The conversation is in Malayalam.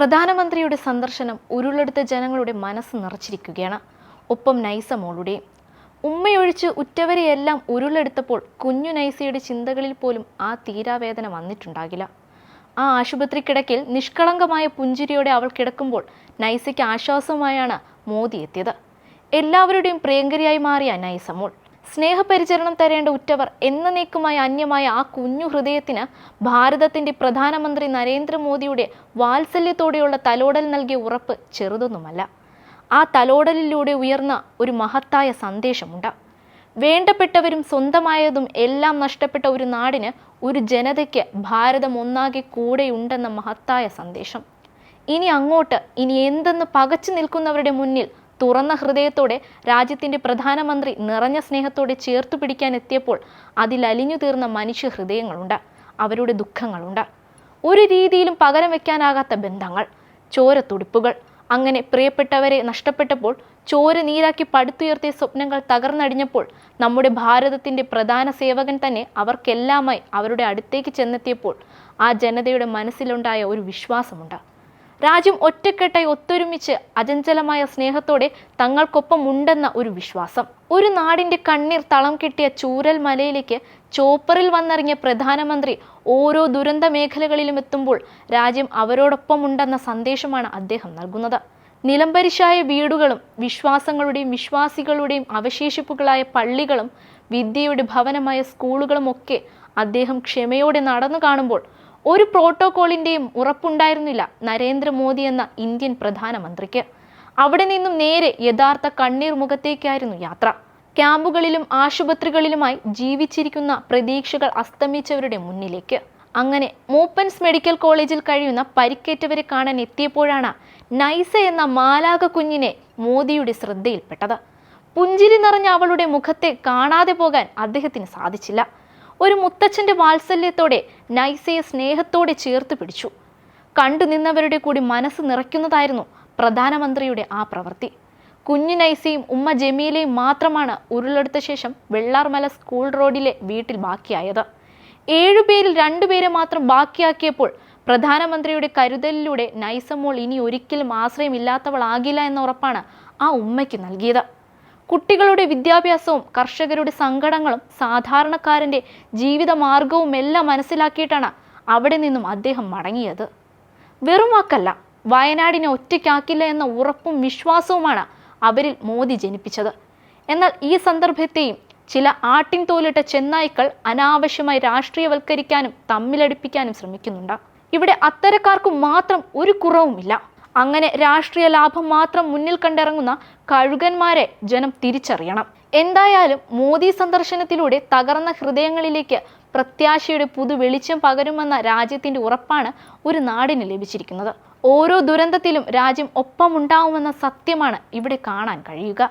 പ്രധാനമന്ത്രിയുടെ സന്ദർശനം ഉരുളെടുത്ത ജനങ്ങളുടെ മനസ്സ് നിറച്ചിരിക്കുകയാണ്. ഒപ്പം നൈസ മോളുടെയും ഉമ്മയൊഴിച്ച് ഉറ്റവരെയെല്ലാം ഉരുളെടുത്തപ്പോൾ കുഞ്ഞു നൈസയുടെ ചിന്തകളിൽ പോലും ആ തീരാവേദന വന്നിട്ടുണ്ടാകില്ല. ആ ആശുപത്രി കിടക്കിൽ നിഷ്കളങ്കമായ പുഞ്ചിരിയോടെ അവൾ കിടക്കുമ്പോൾ നൈസയ്ക്ക് ആശ്വാസമായാണ് മോദി എത്തിയത്. എല്ലാവരുടെയും പ്രിയങ്കരിയായി മാറിയ നൈസ മോൾ സ്നേഹപരിചരണം തരേണ്ട ഉറ്റവർ എന്നേക്കുമായി അന്യമായ ആ കുഞ്ഞു ഹൃദയത്തിന് ഭാരതത്തിന്റെ പ്രധാനമന്ത്രി നരേന്ദ്രമോദിയുടെ വാത്സല്യത്തോടെയുള്ള തലോടൽ നൽകിയ ഉറപ്പ് ചെറുതൊന്നുമല്ല. ആ തലോടലിലൂടെ ഉയർന്ന ഒരു മഹത്തായ സന്ദേശമുണ്ട്. വേണ്ടപ്പെട്ടവരും സ്വന്തമായതും എല്ലാം നഷ്ടപ്പെട്ട ഒരു നാടിന് ഒരു ജനതയ്ക്ക് ഭാരതം ഒന്നാകെ കൂടെയുണ്ടെന്ന മഹത്തായ സന്ദേശം. ഇനി അങ്ങോട്ട് ഇനി എന്തെന്ന് പകച്ചു നിൽക്കുന്നവരുടെ മുന്നിൽ തുറന്ന ഹൃദയത്തോടെ രാജ്യത്തിന്റെ പ്രധാനമന്ത്രി നിറഞ്ഞ സ്നേഹത്തോടെ ചേർത്തു പിടിക്കാൻ എത്തിയപ്പോൾ അതിലലിഞ്ഞു തീർന്ന മനുഷ്യ ഹൃദയങ്ങളുണ്ട്. അവരുടെ ദുഃഖങ്ങളുണ്ട്. ഒരു രീതിയിലും പകരം വയ്ക്കാനാകാത്ത ബന്ധങ്ങൾ ചോരത്തുടിപ്പുകൾ അങ്ങനെ പ്രിയപ്പെട്ടവരെ നഷ്ടപ്പെട്ടപ്പോൾ ചോര നീരാക്കി പടുത്തുയർത്തിയ സ്വപ്നങ്ങൾ തകർന്നടിഞ്ഞപ്പോൾ നമ്മുടെ ഭാരതത്തിന്റെ പ്രധാന സേവകൻ തന്നെ അവർക്കെല്ലാമായി അവരുടെ അടുത്തേക്ക് ചെന്നെത്തിയപ്പോൾ ആ ജനതയുടെ മനസ്സിലുണ്ടായ ഒരു വിശ്വാസമുണ്ട്. രാജ്യം ഒറ്റക്കെട്ടായി ഒത്തൊരുമിച്ച് അചഞ്ചലമായ സ്നേഹത്തോടെ തങ്ങൾക്കൊപ്പം ഉണ്ടെന്ന ഒരു വിശ്വാസം. ഒരു നാടിന്റെ കണ്ണീർ തളം കെട്ടിയ ചൂരൽ മലയിലേക്ക് ചോപ്പറിൽ വന്നിറങ്ങിയ പ്രധാനമന്ത്രി ഓരോ ദുരന്ത മേഖലകളിലും എത്തുമ്പോൾ രാജ്യം അവരോടൊപ്പം ഉണ്ടെന്ന സന്ദേശമാണ് അദ്ദേഹം നൽകുന്നത്. നിലംപരിശായ വീടുകളും വിശ്വാസങ്ങളുടെയും വിശ്വാസികളുടെയും അവശേഷിപ്പുകളായ പള്ളികളും വിദ്യയുടെ ഭവനമായ സ്കൂളുകളും ഒക്കെ അദ്ദേഹം ക്ഷമയോടെ നടന്നു കാണുമ്പോൾ ഒരു പ്രോട്ടോകോളിന്റെയും ഉറപ്പുണ്ടായിരുന്നില്ല നരേന്ദ്രമോദി എന്ന ഇന്ത്യൻ പ്രധാനമന്ത്രിക്ക്. അവിടെ നിന്നും നേരെ യഥാർത്ഥ കണ്ണീർ മുഖത്തേക്കായിരുന്നു യാത്ര. ക്യാമ്പുകളിലും ആശുപത്രികളിലുമായി ജീവിച്ചിരിക്കുന്ന പ്രതീക്ഷകൾ അസ്തമിച്ചവരുടെ മുന്നിലേക്ക്. അങ്ങനെ മൂപ്പൻസ് മെഡിക്കൽ കോളേജിൽ കഴിയുന്ന പരിക്കേറ്റവരെ കാണാൻ എത്തിയപ്പോഴാണ് നൈസ എന്ന മാലാക കുഞ്ഞിനെ മോദിയുടെ ശ്രദ്ധയിൽപ്പെട്ടത്. പുഞ്ചിരി നിറഞ്ഞ അവളുടെ മുഖത്തെ കാണാതെ പോകാൻ അദ്ദേഹത്തിന് സാധിച്ചില്ല. ഒരു മുത്തച്ഛന്റെ വാത്സല്യത്തോടെ നൈസയെ സ്നേഹത്തോടെ ചേർത്ത് പിടിച്ചു. കണ്ടു നിന്നവരുടെ കൂടി മനസ്സ് നിറയ്ക്കുന്നതായിരുന്നു പ്രധാനമന്ത്രിയുടെ ആ പ്രവൃത്തി. കുഞ്ഞു നൈസയും ഉമ്മ ജമീലയും മാത്രമാണ് ഉരുളെടുത്ത ശേഷം വെള്ളാർമല സ്കൂൾ റോഡിലെ വീട്ടിൽ ബാക്കിയായത്. ഏഴുപേരിൽ രണ്ടുപേരെ മാത്രം ബാക്കിയാക്കിയപ്പോൾ പ്രധാനമന്ത്രിയുടെ കരുതലിലൂടെ നൈസമോൾ ഇനി ഒരിക്കലും ആശ്രയമില്ലാത്തവളാകില്ല എന്ന ഉറപ്പാണ് ആ ഉമ്മയ്ക്ക് നൽകിയത്. കുട്ടികളുടെ വിദ്യാഭ്യാസവും കർഷകരുടെ സങ്കടങ്ങളും സാധാരണക്കാരന്റെ ജീവിത മാർഗവും എല്ലാം മനസ്സിലാക്കിയിട്ടാണ് അവിടെ നിന്നും അദ്ദേഹം മടങ്ങിയത്. വെറും വാക്കല്ല വയനാടിനെ ഒറ്റയ്ക്കാക്കില്ല എന്ന ഉറപ്പും വിശ്വാസവുമാണ് അവരിൽ മോദി ജനിപ്പിച്ചത്. എന്നാൽ ഈ സന്ദർഭത്തെയും ചില ആട്ടിൻ തോലിട്ട ചെന്നായ്ക്കൾ അനാവശ്യമായി രാഷ്ട്രീയവൽക്കരിക്കാനും തമ്മിലടിപ്പിക്കാനും ശ്രമിക്കുന്നുണ്ട്. ഇവിടെ അത്തരക്കാർക്ക് മാത്രം ഒരു കുറവുമില്ല. അങ്ങനെ രാഷ്ട്രീയ ലാഭം മാത്രം മുന്നിൽ കണ്ടിറങ്ങുന്ന കഴുകന്മാരെ ജനം തിരിച്ചറിയണം. എന്തായാലും മോദി സന്ദർശനത്തിലൂടെ തകർന്ന ഹൃദയങ്ങളിലേക്ക് പ്രത്യാശയുടെ പുതു വെളിച്ചം പകരുമെന്ന രാജ്യത്തിന്റെ ഉറപ്പാണ് ഒരു നാടിന് ലഭിച്ചിരിക്കുന്നത്. ഓരോ ദുരന്തത്തിലും രാജ്യം ഒപ്പമുണ്ടാവുമെന്ന സത്യമാണ് ഇവിടെ കാണാൻ കഴിയുക.